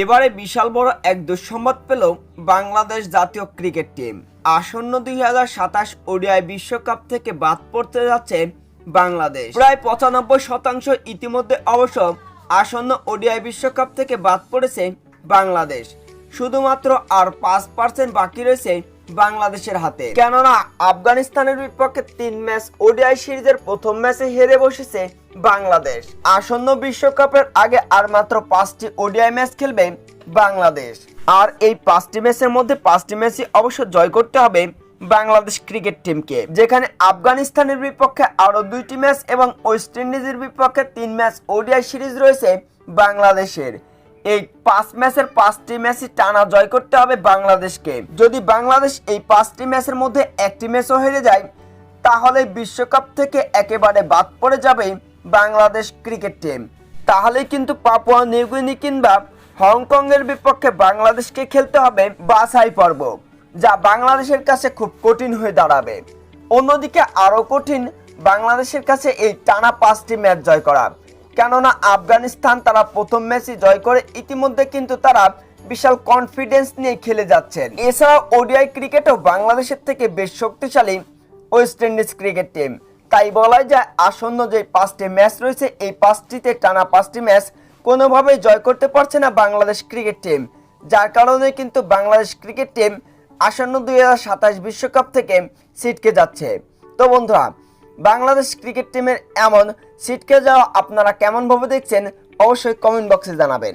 এবারে বিশাল বড় এক দুঃসংবাদ পেল বাংলাদেশ জাতীয় ক্রিকেট টিম। আসন্ন দুই হাজার সাতাশ ওডিআই বিশ্বকাপ থেকে বাদ পড়তে যাচ্ছে বাংলাদেশ। প্রায় পঁচানব্বই শতাংশ ইতিমধ্যে অবশ্য আসন্ন ওডিআই বিশ্বকাপ থেকে বাদ পড়েছে বাংলাদেশ। শুধুমাত্র আর পাঁচ পার্সেন্ট বাকি রয়েছে বাংলাদেশের হাতে। কেননা, আফগানিস্তানের বিপক্ষে তিন ম্যাচ ওডিআই সিরিজের প্রথম ম্যাচে হেরে বসেছে বাংলাদেশ। আসন্ন বিশ্বকাপের আগে আর মাত্র পাঁচটি ওডিআই ম্যাচ খেলবে বাংলাদেশ। আর এই পাঁচটি ম্যাচের মধ্যে পাঁচটি ম্যাচই অবশ্য জয় করতে হবে বাংলাদেশ ক্রিকেট টিমকে। যেখানে আফগানিস্তানের বিপক্ষে আরও দুইটি ম্যাচ এবং ওয়েস্ট ইন্ডিজের বিপক্ষে তিন ম্যাচ ওডিআই সিরিজ রয়েছে বাংলাদেশের। এই পাঁচ ম্যাচের পাঁচটি ম্যাচই টানা জয় করতে হবে বাংলাদেশকে। যদি বাংলাদেশ এই পাঁচটি ম্যাচের মধ্যে একটি ম্যাচও হেরে যায়, তাহলে বিশ্বকাপ থেকে একেবারে বাদ পড়ে যাবে বাংলাদেশ ক্রিকেট টিম। তাহলে কিন্তু পাপুয়া নিউগিনি কিংবা হংকংয়ের বিপক্ষে বাংলাদেশকে খেলতে হবে বাছাই পর্ব, যা বাংলাদেশের কাছে খুব কঠিন হয়ে দাঁড়াবে। অন্যদিকে আরও কঠিন, বাংলাদেশের কাছে এই টানা পাঁচটি ম্যাচ জয় করা। কেননা আফগানিস্তান তারা প্রথম ম্যাচই জয় করে, ইতিমধ্যে কিন্তু তারা বিশাল কনফিডেন্স নিয়ে খেলে যাচ্ছেন। এছাড়াও ওডিআই ক্রিকেটও বাংলাদেশের থেকে বেশ শক্তিশালী ওয়েস্ট ইন্ডিজ ক্রিকেট টিম তাই বলাই যায়, আসন্ন যে পাঁচটি ম্যাচ রয়েছে, এই পাঁচটিতে টানা পাঁচটি ম্যাচ কোনোভাবেই জয় করতে পারছে না বাংলাদেশ ক্রিকেট টিম যার কারণে কিন্তু বাংলাদেশ ক্রিকেট টিম আসন্ন দুই বিশ্বকাপ থেকে ছিটকে যাচ্ছে। তো বন্ধুরা বাংলাদেশ ক্রিকেট টিমের এমন ছিটকে যাওয়া আপনারা কেমনভাবে দেখছেন অবশ্যই কমেন্ট বক্সে জানাবেন।